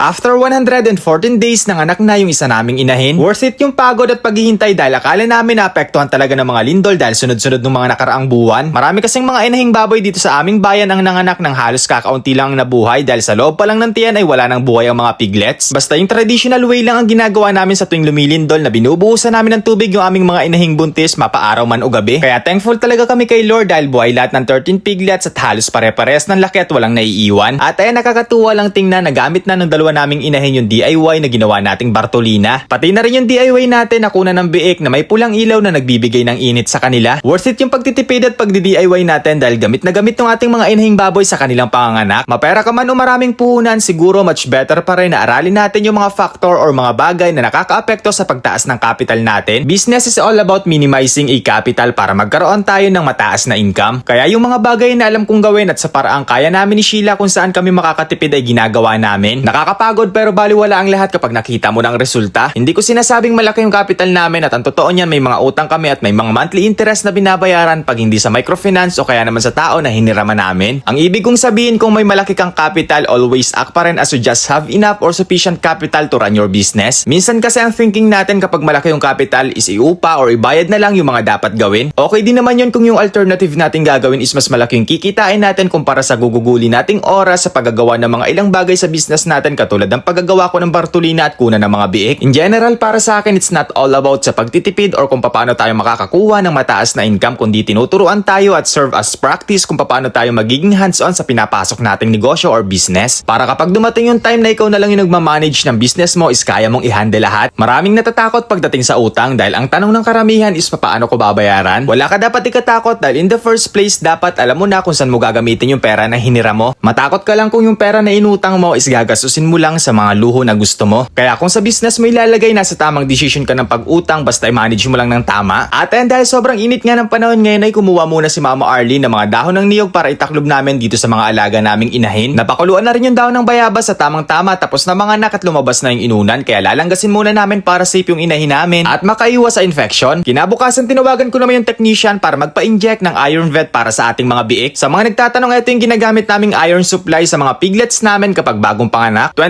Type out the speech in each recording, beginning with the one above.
After 114 days ng anak na yung isa naming inahin, worth it yung pagod at paghihintay dahil akala namin naapektuhan talaga ng mga lindol dahil sunod-sunod ng mga nakaraang buwan. Marami kasing mga inahing baboy dito sa aming bayan ang nanganak ng halos kakaunti lang ang nabuhay dahil sa loob pa lang ng tiyan ay wala nang buhay ang mga piglets. Basta yung traditional way lang ang ginagawa namin sa tuwing lumilindol na binubuhusan namin ng tubig yung aming mga inahing buntis mapaaraw man o gabi. Kaya thankful talaga kami kay Lord dahil buhay lahat ng 13 piglets at halos pare-pares ng laki at walang naiiwan. At ay nakakatuwa lang tingnan na gamit na ng dalawa naming inahin yung DIY na ginawa nating Bartolina. Pati na rin yung DIY natin na kuna ng biik na may pulang ilaw na nagbibigay ng init sa kanila. Worth it yung pagtitipid at pagdi-DIY natin dahil gamit na gamit ng ating mga inahing baboy sa kanilang panganganak. Mapera ka man o maraming puhunan, siguro much better pa rin na aralin natin yung mga factor or mga bagay na nakakaapekto sa pagtaas ng capital natin. Business is all about minimizing a capital para magkaroon tayo ng mataas na income. Kaya yung mga bagay na alam kong gawin at sa paraang kaya namin ni Sheila kung saan kami makakatipid ay ginagawa namin. Nakakapagod pero baliwala ang lahat kapag nakita mo ng resulta. Hindi ko sinasabing malaki yung capital namin at ang totoo niyan may mga utang kami at may mga monthly interest na binabayaran pag hindi sa microfinance o kaya naman sa tao na hiniraman namin. Ang ibig kong sabihin kung may malaki kang capital, always act pa rin as you just have enough or sufficient capital to run your business. Minsan kasi ang thinking natin kapag malaki yung capital is iupa or ibayad na lang yung mga dapat gawin. Okay din naman yun kung yung alternative natin gagawin is mas malaki yung kikitain natin kumpara sa guguguli nating oras sa paggagawa ng mga ilang bagay sa business natin katulad ng paggagawa ko ng Bartolina at kuna ng mga biik. In general, para sa akin, it's not all about sa pagtitipid or kung paano tayo makakakuha ng mataas na income kundi tinuturuan tayo at serve as practice kung paano tayo magiging hands-on sa pinapasok nating negosyo or business. Para kapag dumating yung time na ikaw na lang yung nagmamanage ng business mo is kaya mong i-handle lahat. Maraming natatakot pagdating sa utang dahil ang tanong ng karamihan is paano ko babayaran. Wala ka dapat ikatakot dahil in the first place dapat alam mo na kung saan mo gagamitin yung pera na hinira mo. Matakot ka lang kung yung pera na inutang mo is gagastusin mo lang sa mga luho na gusto mo. Kaya kung sa business mo ilalagay nasa tamang decision ka ng pag-utang basta i-manage mo lang ng tama. At ayun, dahil sobrang init nga ng panahon ngayon ay kumuha muna si Mama Arlene ng mga dahon ng niyog para itaklob namin dito sa mga alaga naming inahin. Napakuluan na rin yung dahon ng bayabas sa tamang tama tapos na mga anak at lumabas na yung inunan kaya lalanggasin muna namin para safe yung inahin namin at makaiwas sa infection. Kinabukasan tinawagan ko naman yung technician para magpa-inject ng iron vet para sa ating mga biik. Sa mga nagtatanong, ito yung ginagamit naming iron supply sa mga piglets namin kapag bagong panganak. 20%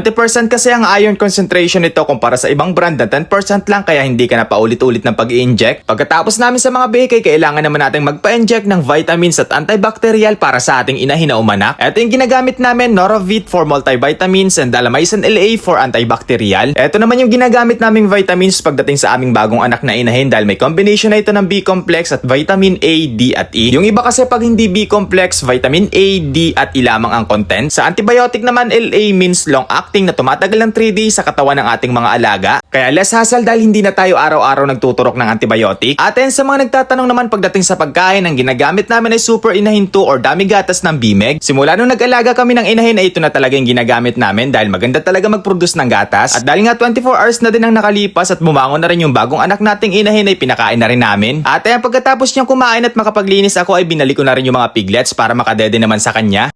kasi ang iron concentration nito kumpara sa ibang brand na 10% lang kaya hindi ka na paulit-ulit ng pag-i-inject. Pagkatapos namin sa mga ay kailangan naman natin magpa-inject ng vitamins at antibacterial para sa ating inahin na umanak. Ito yung ginagamit namin, Norovit for multivitamins and Alamycin LA for antibacterial. Ito naman yung ginagamit naming vitamins pagdating sa aming bagong anak na inahin dahil may combination na ito ng B-complex at vitamin A, D at E. Yung iba kasi pag hindi B-complex, vitamin A, D at E lamang ang content. Sa antibiotic naman, LA means long-acting na tumatagal ng 3 days sa katawan ng ating mga alaga. Kaya less hassle dahil hindi na tayo araw-araw nagtuturok ng antibiotic. At ayun, sa mga nagtatanong naman pagdating sa pagkain, ang ginagamit namin ay super inahin 2 or dami gatas ng Bimeg. Simula nung nag-alaga kami ng inahin ay ito na talaga yung ginagamit namin dahil maganda talaga mag-produce ng gatas. At dahil nga 24 hours na din ang nakalipas at bumangon na rin yung bagong anak nating inahin ay pinakain na rin namin. At ayun, pagkatapos niyang kumain at makapaglinis ako ay binalik ko na rin yung mga piglets para makadede naman sa kanya.